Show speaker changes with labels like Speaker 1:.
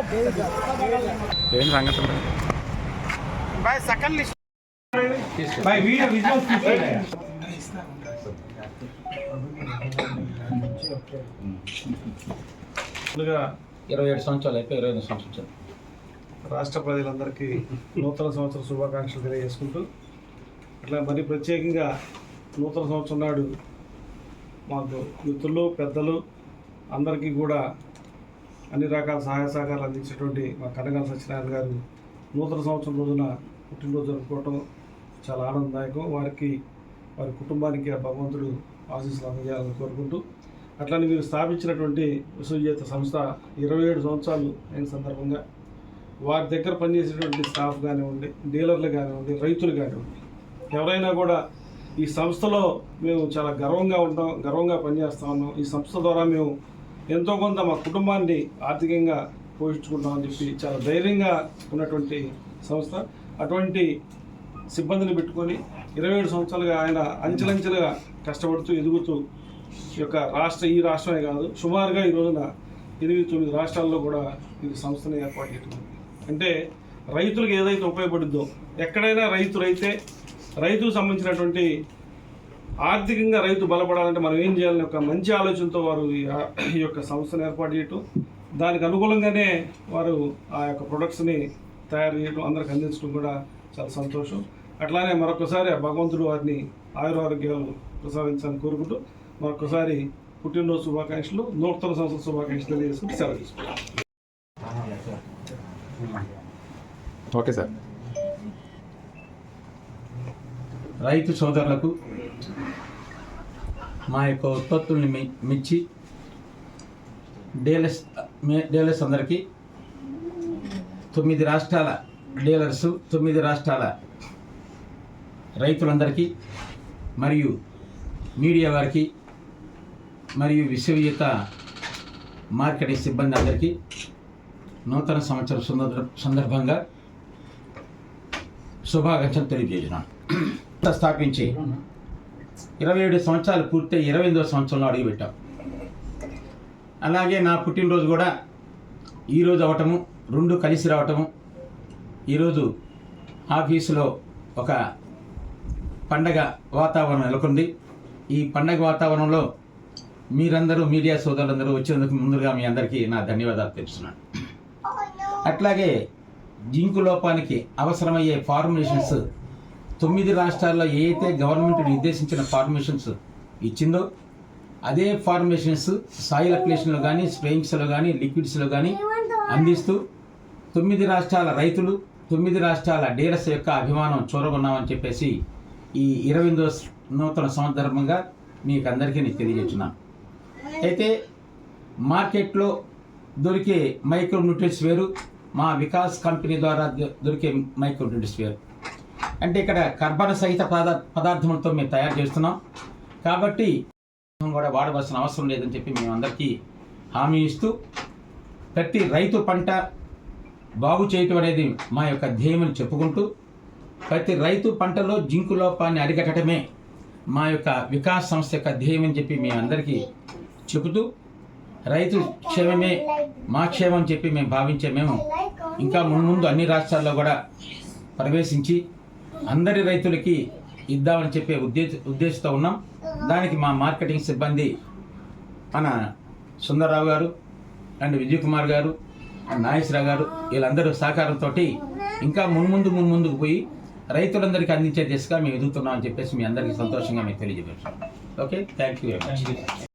Speaker 1: ఏం సంగతి
Speaker 2: boy second list
Speaker 3: boy video visuals తీసుకోండి. ముందుగా
Speaker 4: ఇరవై ఏడు సంవత్సరాలు అయిపోయి ఇరవై ఎనిమిది సంవత్సరాలు
Speaker 3: రాష్ట్ర ప్రజలందరికీ నూతన సంవత్సర శుభాకాంక్షలు తెలియజేసుకుంటూ అట్లా మరి ప్రత్యేకంగా నూతన సంవత్సరం నాడు మాకు మిత్రులు పెద్దలు అందరికీ కూడా అన్ని రకాల సహాయ సహకారాలు అందించేటువంటి మా కనగాల సత్యనారాయణ గారు నూతన సంవత్సరం రోజున పుట్టినరోజు జరుపుకోవటం చాలా ఆనందదాయకం. వారికి వారి కుటుంబానికి ఆ భగవంతుడు ఆశీస్సులు అందజేయాలని కోరుకుంటూ అట్లానే మీరు స్థాపించినటువంటి విశ్వవిజేత సంస్థ ఇరవై ఏడు సంవత్సరాలు అయిన సందర్భంగా వారి దగ్గర పనిచేసేటువంటి స్టాఫ్ కానివ్వండి డీలర్లు కానివ్వండి రైతులు కానివ్వండి ఎవరైనా కూడా ఈ సంస్థలో మేము చాలా గర్వంగా ఉంటాం గర్వంగా పనిచేస్తా ఉన్నాం. ఈ సంస్థ ద్వారా మేము ఎంతో కొంత మా కుటుంబాన్ని ఆర్థికంగా పోషించుకుంటామని చెప్పి చాలా ధైర్యంగా ఉన్నటువంటి సంస్థ. అటువంటి సిబ్బందిని పెట్టుకొని ఇరవై ఏడు సంవత్సరాలుగా ఆయన అంచెలంచెలుగా కష్టపడుతూ ఎదుగుతూ ఈ యొక్క రాష్ట్ర ఈ రాష్ట్రమే కాదు సుమారుగా ఈ రోజున ఎనిమిది తొమ్మిది రాష్ట్రాల్లో కూడా ఇది సంస్థను ఏర్పాటు చేయడం అంటే రైతులకు ఏదైతే ఉపయోగపడుద్దో ఎక్కడైనా రైతు రైతే రైతుకు సంబంధించినటువంటి ఆర్థికంగా రైతు బలపడాలంటే మనం ఏం చేయాలని ఒక మంచి ఆలోచనతో వారు ఈ ఆ- ఈ యొక్క సంస్థను ఏర్పాటు చేయటం దానికి అనుకూలంగానే వారు ఆ యొక్క ప్రొడక్ట్స్ని తయారు చేయడం అందరికి అందించడం కూడా చాలా సంతోషం. అట్లానే మరొకసారి ఆ భగవంతుడు వారిని ఆయురారోగ్యాలు ప్రసాదించాలని కోరుకుంటూ మరొకసారి పుట్టినరోజు శుభాకాంక్షలు నూతన సంవత్సర శుభాకాంక్షలు తెలియజేసుకుంటూ సెలవు తీసుకుంటాం
Speaker 1: ఓకే సార్.
Speaker 4: రైతు సోదరులకు మా యొక్క ఉత్పత్తుల్ని మె- మెచ్చి డీలర్స్ డీలర్స్ అందరికీ తొమ్మిది రాష్ట్రాల డీలర్స్ తొమ్మిది రాష్ట్రాల రైతులందరికీ మరియు మీడియా వారికి మరియు విశ్వవిజేత మార్కెటింగ్ సిబ్బంది అందరికీ నూతన సంవత్సర సందర్భ సందర్భంగా శుభాకాంక్షలు తెలియజేసినాను స్థాపించి ఇరవై ఏడు సంవత్సరాలు పూర్తయి ఇరవై ఎనిమిదో సంవత్సరంలో అడుగుపెట్టాం. అలాగే నా పుట్టినరోజు కూడా ఈరోజు అవటము రెండు కలిసి రావటము. ఈరోజు ఆఫీసులో ఒక పండగ వాతావరణం నెలకొంది. ఈ పండగ వాతావరణంలో మీరందరూ మీడియా సోదరులందరూ వచ్చేందుకు ముందుగా మీ అందరికీ నా ధన్యవాదాలు తెలుస్తున్నాను అట్లాగే జింకు లోపానికి అవసరమయ్యే ఫార్ములేషన్స్ తొమ్మిది రాష్ట్రాల్లో ఏ అయితే గవర్నమెంట్ నిర్దేశించిన ఫార్మేషన్స్ ఇచ్చిందో అదే ఫార్మేషన్స్ సాయిల్ అప్లికేషన్లో కానీ స్ప్రేయింగ్స్లో కానీ లిక్విడ్స్లో కానీ అందిస్తూ తొమ్మిది రాష్ట్రాల రైతులు తొమ్మిది రాష్ట్రాల డీలర్స్ యొక్క అభిమానం చూరగొన్నామని చెప్పేసి ఈ ఇరవై ఎనిమిదో నూతన సందర్భంగా మీకు అందరికీ నేను తెలియజేస్తున్నాను అయితే మార్కెట్లో దొరికే మైక్రో న్యూట్రిట్స్ వేరు మా వికాస్ కంపెనీ ద్వారా దొరికే మైక్రో న్యూట్రిట్స్ వేరు. అంటే ఇక్కడ కర్బన సహిత పదా పదార్థములతో మేము తయారు చేస్తున్నాం. కాబట్టి కూడా వాడవలసిన అవసరం లేదని చెప్పి మేము అందరికీ హామీ ఇస్తూ ప్రతి రైతు పంట బాగు చేయటం అనేది మా యొక్క ధ్యేయమని చెప్పుకుంటూ ప్రతి రైతు పంటలో జింకు లోపాన్ని అరికట్టడమే మా యొక్క వికాస్ సంస్థ యొక్క ధ్యేయం అని చెప్పి మేము అందరికీ చెబుతూ రైతు క్షేమమే మా క్షేమం చెప్పి మేము భావించే మేము ఇంకా ముందు అన్ని రాష్ట్రాల్లో కూడా ప్రవేశించి అందరి రైతులకి ఇద్దామని చెప్పే ఉద్దేశ ఉద్దేశంతో ఉన్నాం. దానికి మా మార్కెటింగ్ సిబ్బంది మన సుందరరావు గారు అండ్ విజయ్ కుమార్ గారు అండ్ నాగేశ్వరరావు గారు వీళ్ళందరూ సహకారంతో ఇంకా మున్ముందు మున్ముందుకు పోయి రైతులందరికీ అందించే దిశగా మేము ఎదుగుతున్నామని చెప్పేసి మీ అందరికీ సంతోషంగా మీకు తెలియజేస్తాం okay? Thank you very much.